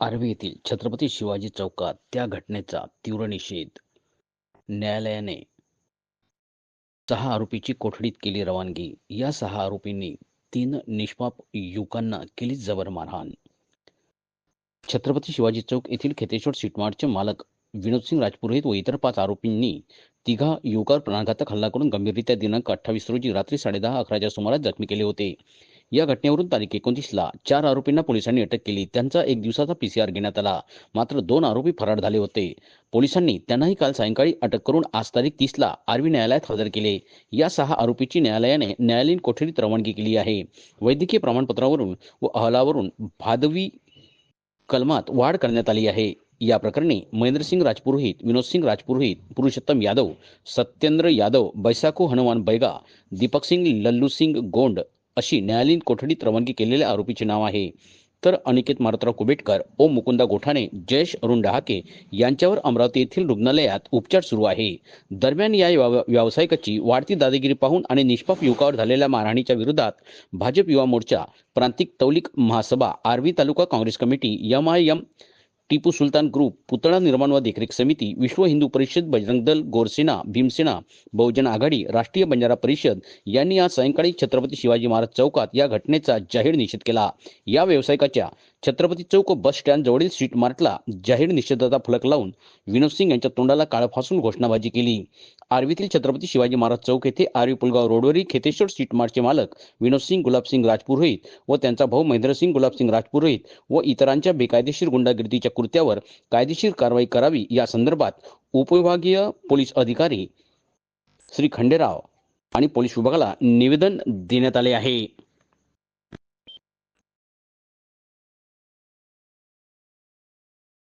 आर्वी येथील छत्रपती शिवाजी चौकात त्या घटनेचा तीव्र निषेध. न्यायालयाने सहा आरोपीची कोठडीत केली रवानगी. या सहा आरोपींनी तीन निष्पाप युवकांना केली जबर मारहाण. छत्रपती शिवाजी चौक येथील खेतेश्वर सीटमार्टचे मालक विनोदसिंग राजपुरोहित व इतर पाच आरोपींनी तिघा युवकावर प्राणघातक हल्ला करून गंभीररित्या दिनांक अठ्ठावीस रोजी रात्री साडेदहा अकराच्या सुमारास जखमी केले होते. या घटनेवरून तारीख एकोणतीसला चार आरोपींना पोलिसांनी अटक केली. त्यांचा एक दिवसाचा पीसीआर घेण्यात आला. मात्र दोन आरोपी फरार झाले होते. पोलिसांनी त्यांनाही काल सायंकाळी अटक करून आज तारीख तीसला आर्वी न्यायालयात हजर केले. या सहा आरोपीची न्यायालयाने न्यायालयीन कोठडीत रवानगी केली आहे. वैद्यकीय प्रमाणपत्रावरून व अहवालावरून भादवी कलमात वाढ करण्यात आली आहे. या प्रकरणी महेंद्रसिंग राजपुरोहित विनोदसिंग राजपुरोहित पुरुषोत्तम यादव सत्येंद्र यादव बैसाखू हनुमान बैगा दीपकसिंग लल्लूसिंग गोंड अशी न्यायालयीन कोठडीत रवानगी केलेल्या आरोपीचे नाव आहे. तर अनिकेत मारुतराव कुबेटकर ओम मुकुंदा गोठाणे जयेश अरुण डहाके यांच्यावर अमरावती येथील रुग्णालयात उपचार सुरू आहे. दरम्यान या व्यावसायिकाची वाढती दादागिरी पाहून आणि निष्पाप युवकावर झालेल्या मारहाणीच्या विरोधात Bhajap Yuva Morcha Prantik Tailik Mahasabha Arvi taluka Congress committee M I M Tipu Sultan group पुतळा निर्माण व देखरेख समिती विश्व हिंदू परिषद बजरंग दल गोरसेना भीमसेना बहुजन आघाडी राष्ट्रीय बंजारा परिषद यांनी आज सायंकाळी छत्रपती शिवाजी महाराज चौकात या घटनेचा जाहीर निषेध केला. या व्यावसायिकाच्या छत्रपती चौक बस स्टँड जवळील स्ट्रीट मार्टला जाहीर निषेधाचा फलक लावून विनोद सिंग यांच्या तोंडाला काळ फासून घोषणाबाजी केली. आर्वीतील छत्रपती शिवाजी महाराज चौक येथे आर्वी पुलगाव रोडवरील खेतेश्वर स्ट्रीट मार्टचे मालक विनोद सिंग गुलाबसिंग राजपुरोहित व त्यांचा भाऊ महेंद्रसिंग गुलाबसिंग राजपुरोहित व इतरांच्या बेकायदेशीर गुंडागिरीच्या कृत्यावर कायदेशीर कारवाई करावी या संदर्भात उपविभागीय पोलीस अधिकारी श्री खंडेराव आणि पोलीस विभागाला निवेदन देण्यात आले आहे.